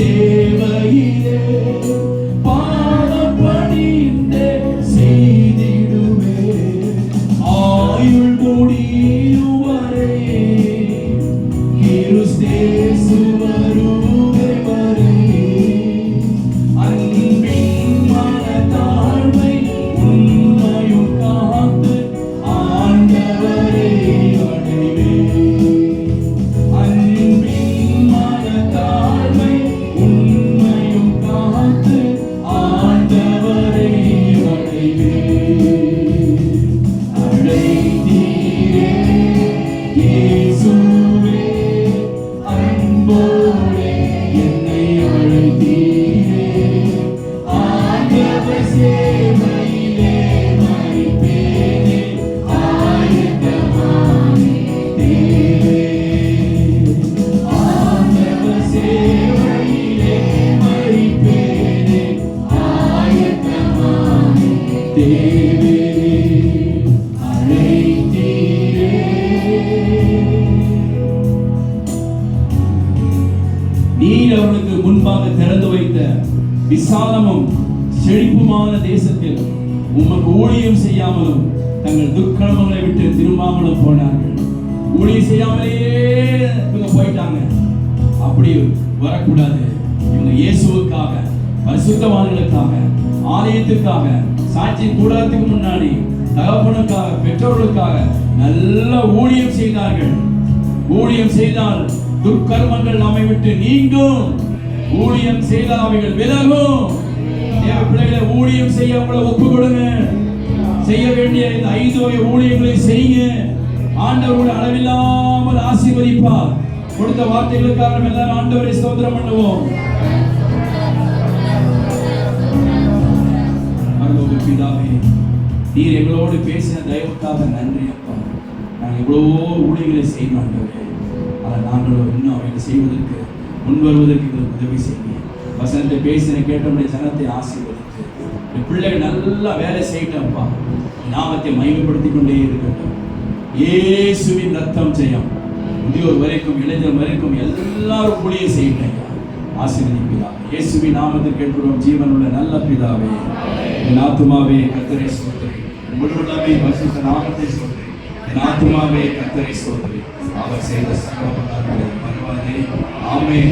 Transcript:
சேவையிலே பாடப்படிந்தே நீர் அவனுக்கு முன்பாக திறந்து வைத்த விசாலமும் செழிப்புமான தேசத்தில் உமக்கு ஊழியம் செய்யாமலும் தங்கள் துக்கிரமங்களை விட்டு திரும்பாமலும் போனார்கள். ஊழியம் செய்யாமலேயே இவங்க போயிட்டாங்க. அப்படி வரக்கூடாது. இவங்க இயேசுவுக்காக பரிசுத்தவான்களுக்காக ஆலயத்துக்காக சாட்சி கூடாரத்துக்கு முன்னாடி தகப்பனுக்காக பெற்றோர்களுக்காக நல்ல ஊழியம் செய்தார்கள். ஊழியம் செய்தால் துர்க்கர்மங்கள் நம்மை விட்டு நீங்கும். ஊழியம் செய்தால் அவைகள் விலகும். தேவ பிள்ளைகளை ஊழியம் செய்ய உங்களை ஒப்பு கொடுங்க செய்ய வேண்டிய இந்த ஐந்து வகை ஊழியங்களை செய்யுங்க. ஆண்டவருடைய அளவில்லாமல் ஆசீர்வதிப்பார். கொடுத்த வார்த்தைகளுக்காக நம்ம எல்லாரும் ஆண்டவரை ஸ்தோத்திரம் பண்ணுவோம். பிதாவே நீர் எங்களோடு பேசின தயவுக்காக நன்றி அப்பா. நாங்கள் எவ்வளவோ ஊழியர்களை செய்ய மாட்டோம் ஆனால் நாங்களும் இன்னும் அவைகளை செய்வதற்கு முன் வருவதற்கு எங்களுக்கு உதவி செய்யுங்க வசனத்தை பேசின கேட்டபடி ஜனத்தை ஆசீர்வதித்து என் பிள்ளைகள் நல்லா வேலை செய்யட்டப்பா நாமத்தை மயமப்படுத்தி கொண்டே இருக்கட்டும். ஏசுவின் ரத்தம் செய்யும் முதியோர் வரைக்கும் இளைஞர் வரைக்கும் எல்லாரும் புளிய செய்யட்டேன் ஐயா. ஆசீர்வதிப்பீராக. இயேசுவின் நாமத்தில் கேட்கிறோம் ஜீவனுள்ள நல்ல பிதாவே. என் ஆத்துமாவே கத்தரை சோதரி முழுவதுமே வசித்த நாமத்தை சோதரி என் ஆத்துமாவே கத்தரை சோதரி அவர் செய்த சகல பரவாயில்லை ஆமே